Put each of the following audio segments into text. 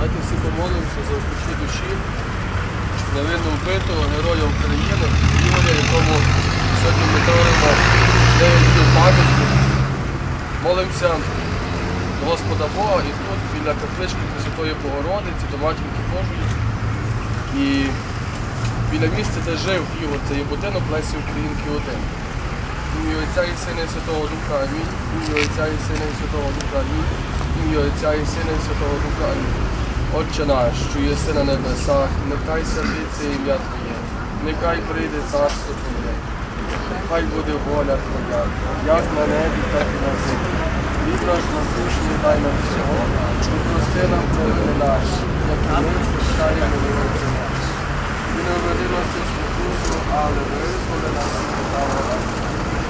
Давайте всі помолимося за упокій душі невинно вбитого героя України, Ігоря, якому сьогодні ми творимо 9 днів пам'яті. Молимося Господа Бога і тут біля каплички Пресвятої Богородиці, до Матінки Божої. І біля місця, де жив Ігор, це є будинок Лесі Українки 1. Ім'я Отця і Сина і Святого Духа Амінь. Ім'я Отця і Сина і Святого Духа Амінь. Ім'я Отця і Сина і Святого Духа Амінь. Отче наш, що єси на небесах, нехай святиться ім'я Твоє, нехай прийде царство Твоє, нехай буде воля Твоя, як на небі, так і на землі. Хліб наш насущний дай нам всього, і прости нам провини наші, як і ми прощаємо винуватцям нашим. І не введи нас у спокусу, але визволи нас від лукавого.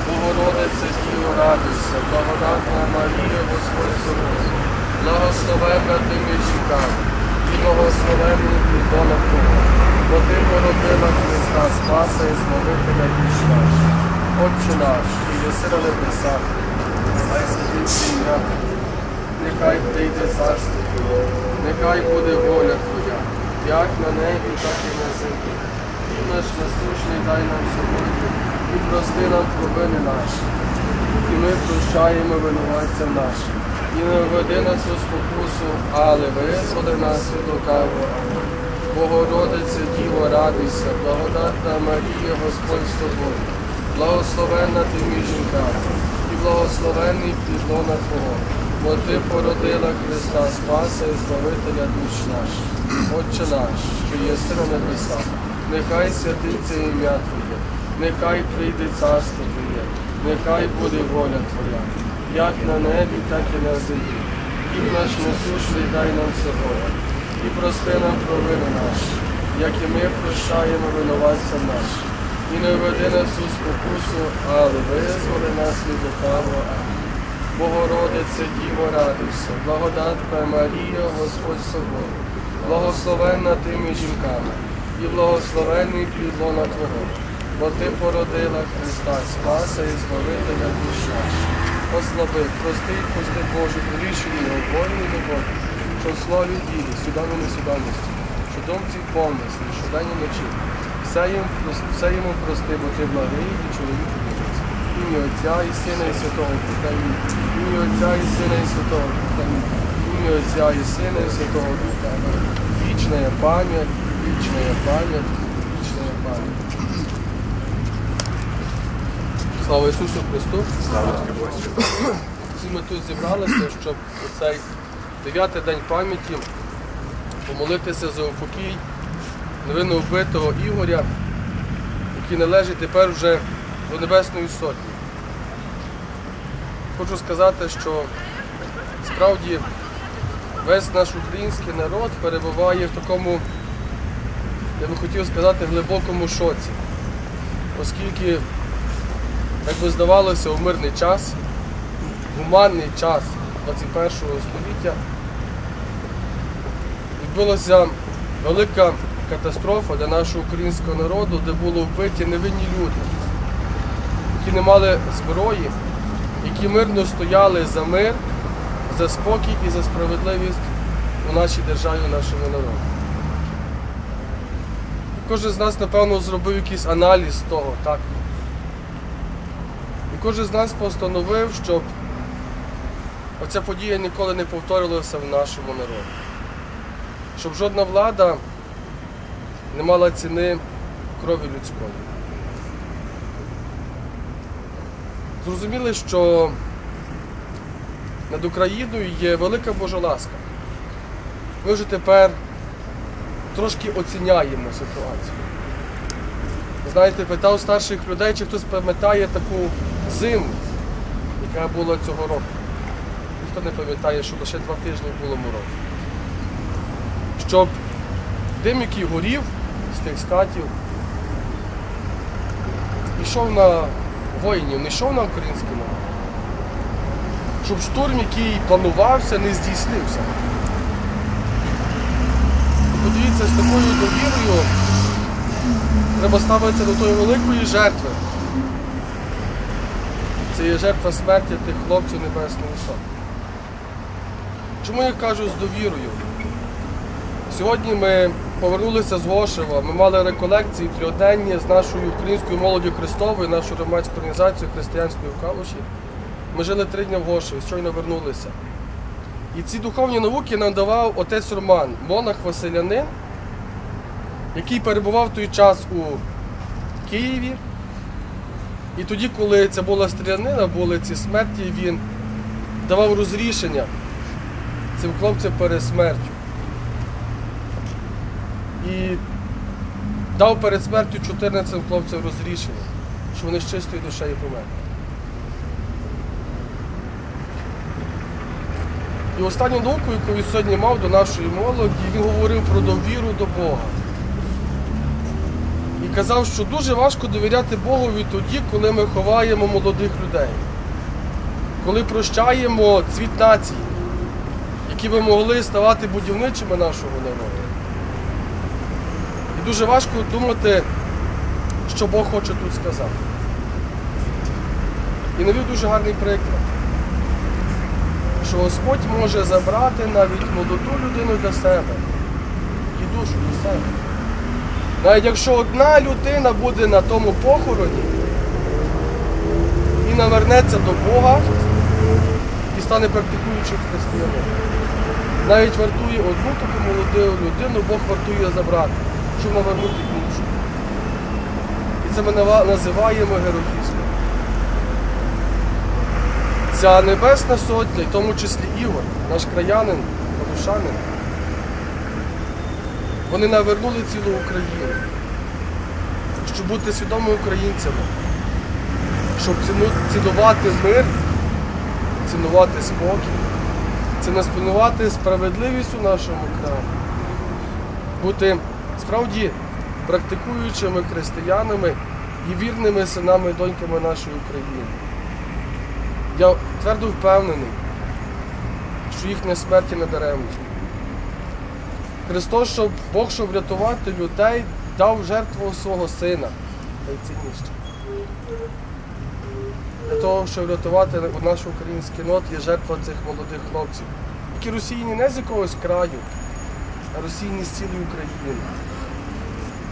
Богородице, Діво, радуйся, благодатна Марія, Господь з тобою, благословенна ти між жінками, благословенний плідона Твого, бо ти породила Христа, Спаса і Збавителя душ наш. Отче наш, і єси на небесах, нехай святиться ім'я нехай прийде царство Твоє, нехай буде воля Твоя, як на небі, так і на землі. Хліб наш насущний дай нам сьогодні, і прости нам провини наші, і ми прощаємо винуватцям нашим. І не введи нас у спокусу, але визволи нас від лукавого. Богородице, Діво, радуйся, благодатна Марія, Господь з тобою, благословенна ти між жінками, і благословенний плідлона Твого, бо ти породила Христа Спаса і Збавителя душ наших. Отче наш, що єси на небесах, нехай святиться ім'я Твоє, нехай прийде царство Твоє, нехай буде воля Твоя, як на небі, так і на землі. Хліб наш насущний дай нам сьогодні, і прости нам провини наші, як і ми прощаємо винуватцям нашим. І не введи нас у спокусу, але визволи нас від лукавого. Богородице, Діво, радуйся, благодатна Марія, Господь з тобою, благословенна ти між жінками, і благословенний плідлона Твого, бо ти породила Христа, Спаса і Збавителя душ наших. Ослаби, прости, і пусти Боже, рішення оборні любові, що слові ділі, судами несудомості, що думці повності, що дані ночі. Все, їм, все йому прости, бо ти благий і чоловік любиться. Ім'я Отця і Сина і Святого Духа. Ім'я Отця і Сина і Святого Духа. Ім'я Отця і Сина і Святого Духа. Вічная пам'ять, вічная пам'ять, вічная пам'ять. Слава Ісусу Христу! Всі ми тут зібралися, щоб у цей дев'ятий день пам'яті помолитися за упокій невинно вбитого Ігоря, який належить тепер вже до Небесної Сотні. Хочу сказати, що справді весь наш український народ перебуває в такому, я би хотів сказати, глибокому шоці, оскільки, як би здавалося, у мирний час, гуманний час 21 століття відбулася велика катастрофа для нашого українського народу, де було вбиті невинні люди, які не мали зброї, які мирно стояли за мир, за спокій і за справедливість у нашій державі, у нашому народу. кожен з нас, напевно, зробив якийсь аналіз того, так. Кожен з нас постановив, щоб оця подія ніколи не повторилася в нашому народі. Щоб жодна влада не мала ціни крові людської. Зрозуміли, що над Україною є велика Божа ласка. Ми вже тепер трошки оціняємо ситуацію. Знаєте, питав старших людей, чи хтось пам'ятає таку зиму, яка була цього року. Ніхто не пам'ятає, що лише два тижні було мороз. Щоб дим, який горів з тих скатів, йшов на воїнів, не йшов на український народ. Щоб штурм, який планувався, не здійснився. Подивіться, з такою довірою треба ставитися до тої великої жертви. Це є жертва смерті тих хлопців Небесної Сотні. Чому я кажу з довірою? Сьогодні ми повернулися з Гошева, ми мали реколекції трьохденні з нашою українською молоддю Христовою, нашою громадською організацією християнською в Калуші. Ми жили три дні в Гошеві, щойно вернулися. І ці духовні науки нам давав отець Роман, монах Василянин, який перебував той час у Києві. І тоді, коли це була стрілянина, були ці смерті, він давав розрішення цим хлопцям перед смертю. І дав перед смертю 14 хлопцям розрішення, що вони з чистою душею померли. І останню науку, яку він сьогодні мав до нашої молоді, він говорив про довіру до Бога. Казав, що дуже важко довіряти Богові тоді, коли ми ховаємо молодих людей, коли прощаємо цвіт нації, які би могли ставати будівничими нашого народу. І дуже важко думати, що Бог хоче тут сказати. І навів дуже гарний приклад що Господь може забрати навіть молоду людину для себе і душу для себе. Навіть якщо одна людина буде на тому похороні і навернеться до Бога і стане практикуючим християнином. Навіть вартує одну таку молоду людину, Бог вартує забрати, щоб навернути іншу. І це ми називаємо героїзмом. Ця небесна сотня, в тому числі Ігор, наш краянин, подушанин, вони навернули цілу Україну, щоб бути свідомими українцями, щоб цінувати мир, цінувати спокій, цінувати справедливість у нашому краї, бути справді практикуючими християнами і вірними синами і доньками нашої України. Я твердо впевнений, що їхня смерть не даремна. Христос, щоб Бог, щоб врятувати людей, дав жертву свого сина, найцінніше. Для того, щоб врятувати наш український народ, є жертва цих молодих хлопців, які росіяни не з якогось краю, а росіяни з цілої України.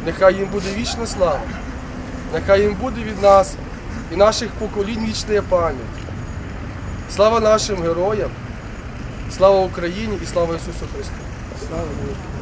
Нехай їм буде вічна слава, нехай їм буде від нас і наших поколінь вічна пам'ять. Слава нашим героям, слава Україні і слава Ісусу Христу. Слава Богу.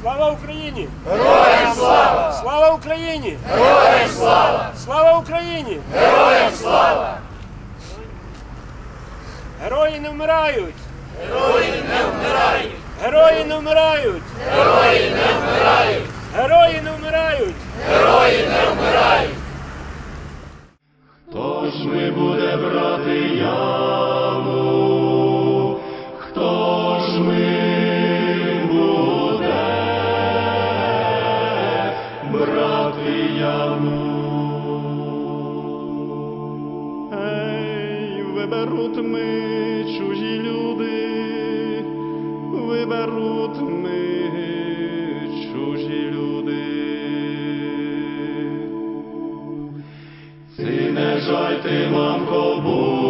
Слава Україні! Героям слава! Слава Україні! Героям слава! Слава Україні! Героям слава! Герої не вмирають! Герої не вмирають! Герої не вмирають! Герої не вмирають! Герої не вмирають! Герої не Хто ж ми буде брати яву? Ці не жальти, мамко, буде,